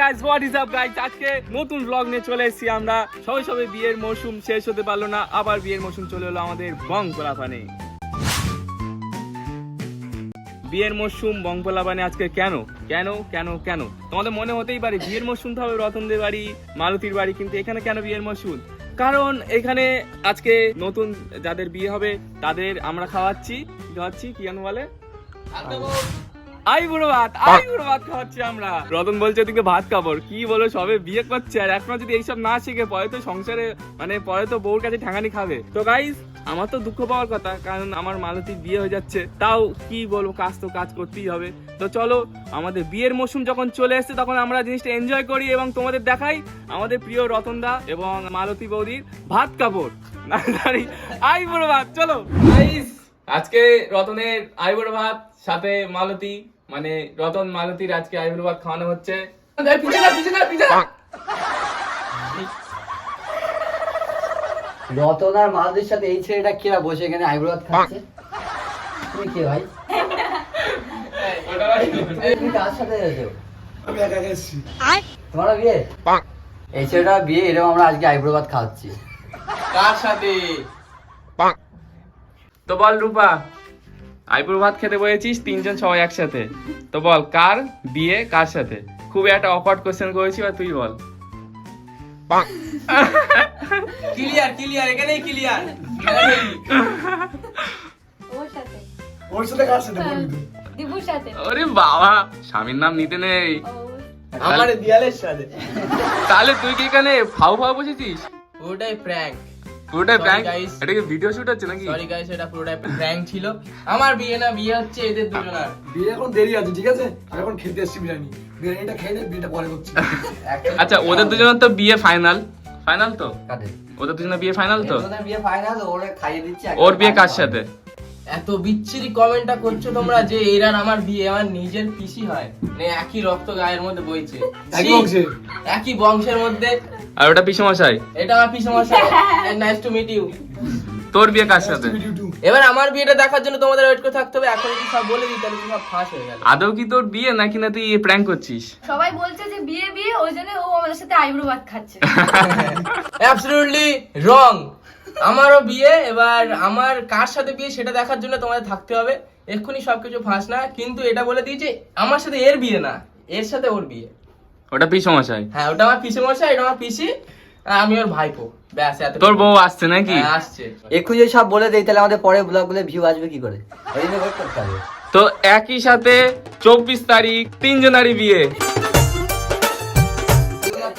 Guys what is up guys আজকে নতুন blog নিয়ে চলে এসেছি আমরা। সবে সবে বিয়ের মৌসুম শেষ হতে পারল না, আবার বিয়ের মৌসুম চলে এলো আমাদের বংকলাপানে বিয়ের মৌসুম বংকলাপানে আজকে কেন? কেন কেন কেন? তোমাদের মনে হতেই পারে, বিয়ের মৌসুম তো হবে রতনদের বাড়ি মালতীর বাড়ি, কিন্তু এখানে কেন বিয়ের মৌসুম কারণ এখানে আজকে নতুন যাদের বিয়ে হবে, তাদের আমরা খাওয়াচ্ছি খাওয়াচ্ছি, কি বলে। আই বুড়ো ভাত আই বুড়ো ভাত খাওয়াচ্ছি আমরা। রতন বলছে ওদিকে ভাত খাবর কি বলো সবে বিয়ে করছে আর এখন যদি এইসব না শিখে পরে তো সংসারে মানে পরে তো বউর কাছে ঠাঙানি খাবে। তো গাইস আমার তো দুঃখ পাওয়ার কথা কারণ আমার মালতীর বিয়ে হয়ে যাচ্ছে। তাও কি বলব কাজ তো কাজ করতেই হবে। তো চলো আমাদের বিয়ের মৌসুম যখন চলে এসেছে তখন আমরা জিনিসটা এনজয় করি এবং তোমাদের দেখাই আমাদের প্রিয় রতনদা এবং মালতী বৌদির ভাত কাপড় আই বুড়ো ভাত চলো। গাইস আজকে রতনের আইবুড়ো ভাত সাথে মালতী মানে রতন মালতীর আজকে আইবুড়ো খাওয়ানো হচ্ছে। রতন আর মালদের সাথে এই ছেলেটা কেরা বসে এখানে খাচ্ছে? তুমি কে ভাই? তুমি কার সাথে এসেছ? আমি একা একা তোমার বিয়ে? এই ছেলেটা বিয়ে এরকম আমরা আজকে আইব্রোভাত খাওয়াচ্ছি কার সাথে? তো বল রূপা। আইবুড়ো ভাত খেতে বলেছিস তিনজন সবাই একসাথে। তো বল কার বিয়ে কার সাথে? খুব একটা অকওয়ার্ড কোশ্চেন করেছি বা তুই বল। ক্লিয়ার ক্লিয়ার এখানেই ক্লিয়ার ওর সাথে। কার সাথে দিবুর সাথে। আরে বাবা স্বামীর নাম নিতে নেই। আমার দিয়ালের সাথে। তাহলে তুই কি এখানে ফাউ ফাউ বসেছিস? ওটাই প্র্যাঙ্ক পুরোটাই প্র্যাঙ্ক এটা কি ভিডিও শুট হচ্ছে নাকি? সরি গাইস এটা পুরোটাই প্র্যাঙ্ক ছিল। আমার বিয়ে না বিয়ে হচ্ছে এদের দুজনার। বিয়ে এখন দেরি আছে ঠিক আছে? আমি এখন খেতে এসেছি বিরিয়ানি। বিরিয়ানিটা খেয়ে নে বিয়েটা পরে করছি। আচ্ছা ওদের দুজনের তো বিয়ে ফাইনাল ফাইনাল তো? ওদের দুজনের বিয়ে ফাইনাল তো? তোদের বিয়ে ফাইনাল ওরে খাইয়ে দিচ্ছি ওর বিয়ে কার সাথে? এত বিচ্ছিরি কমেন্টটা করছ তোমরা যে এরার আমার বিয়ে আমার নিজের পিসি হয়। মানে একই রক্ত গায়ের মধ্যে বইছে। একই বংশের মধ্যে আর ওটা পিসমশাই? এটা আমার পিসি মশাই নাইস টু মিট ইউ তোর বিয়ে কার সাথে? এবার আমার বিয়েটা দেখার জন্য তোমাদের ওয়েট করে থাকতে হবে। এখন যদি সব বলে দিই তাহলে সব ফাঁস হয়ে গেল। আদৌ কি তোর বিয়ে নাকি না তুই প্র্যাঙ্ক করছিস? সবাই বলছে যে বিয়ে বিয়ে ওই জন্য ও আমাদের সাথে আইব্রো ভাত খাচ্ছে। অ্যাবসলিউটলি রং আমারও বিয়ে এবার আমার কার সাথে বিয়ে সেটা দেখার জন্য তোমাদের থাকতে হবে। এক্ষুনি সবকিছু ফাঁস না কিন্তু এটা বলে দিয়েছে আমার সাথে এর বিয়ে না এর সাথে ওর বিয়ে। ওটা পিসমশাই হ্যাঁ ওটা আমার পিসি মশাই এটা আমার পিসি আর আমি ওর ভাইপো। ব্যাস এত তোর বউ আসছে নাকি? হ্যাঁ, আসছে। যদি সব বলে দেই তাহলে আমাদের পরে ব্লগগুলো ভিউ আসবে কি করে? ওই জন্য wait করতে হবে তো একই সাথে চব্বিশ তারিখ তিনজনারই বিয়ে।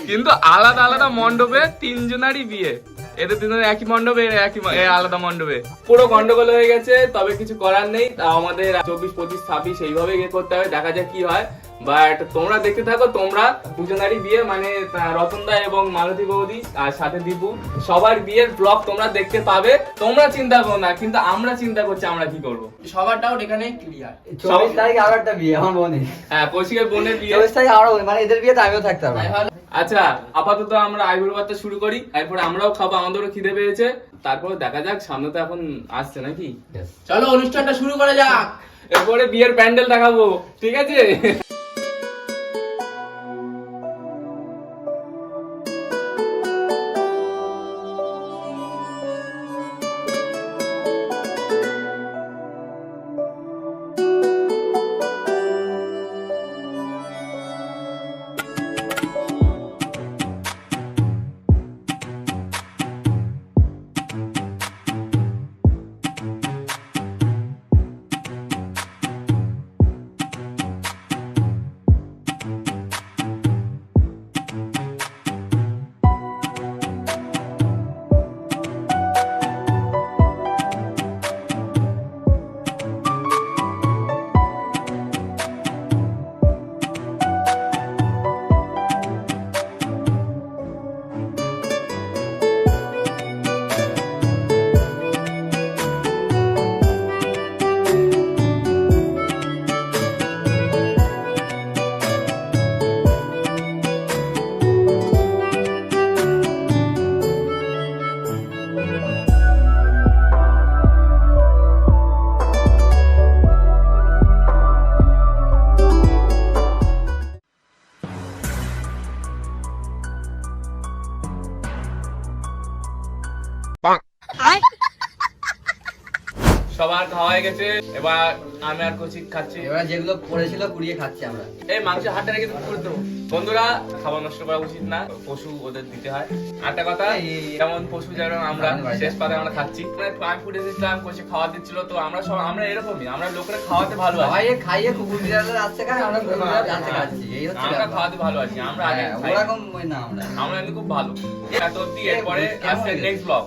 কিন্তু আলাদা আলাদা মণ্ডপে তিনজনারই বিয়ে। এদের তিনজনের একই মণ্ডপে এর একই ম- এ আলাদা মণ্ডপে। পুরো গন্ডগোল হয়ে গেছে তবে কিছু করার নেই। তাও আমাদের চব্বিশ পঁচিশ ছাব্বিশ এইভাবে ইয়ে করতে হবে দেখা যাক কি হয়। বাট তোমরা দেখতে থাকো তোমরা দুজনারই বিয়ে মানে রতনদা এবং মালতী বৌদি আর সাথে দীপু। সবার বিয়ের ব্লগ তোমরা দেখতে পাবে। তোমরা চিন্তা করো না কিন্তু আমরা চিন্তা করছি আমরা কি করব। সবার ডাউট এখানে ক্লিয়ার চব্বিশ তারিখ আরও একটা বিয়ে আমার বোনের। হ্যাঁ কৌশিকের বোনের বিয়ে। চব্বিশ তারিখ আরও মানে এদের বিয়েতে আমিও থাকতে পারব আচ্ছা আপাতত আমরা আইবুড়ো ভাতটা শুরু করি। এরপরে আমরাও খাব আমাদেরও খিদে পেয়েছে। তারপর দেখা যাক সামনে তো এখন আসছে নাকি? চলো অনুষ্ঠানটা শুরু করা যাক। এরপরে বিয়ের প্যান্ডেল দেখাবো ঠিক আছে? সবার খাওয়া হয়ে গেছে এবার আমি আর কচি খাচ্ছি। এবার যেগুলো পড়েছিল কুড়িয়ে খাচ্ছি আমরা। এই মাংসের হাটটা রেখে করে দেবো। বন্ধুরা খাবার নষ্ট করা উচিত না পশু ওদের দিতে হয়। আরেকটা কথা যেমন পশু যেমন আমরা শেষ পাতে আমরা খাচ্ছি। মানে আমি ফুটে দিচ্ছিলাম কষে খাওয়া দিচ্ছিল তো আমরা সব আমরা এরকমই আমরা লোকেরা খাওয়াতে ভালো আছি খাইয়ে খাইয়ে কুকুর বিড়ালের আসছে খায় আমরা আসছে খাচ্ছি এই হচ্ছে আমরা খাওয়াতে ভালো আছি আমরা আগে হ্যাঁ, ওরকম না আমরা। আমরা খুব ভালো। এত অব্দি এরপরে আসছে নেক্সট ব্লগ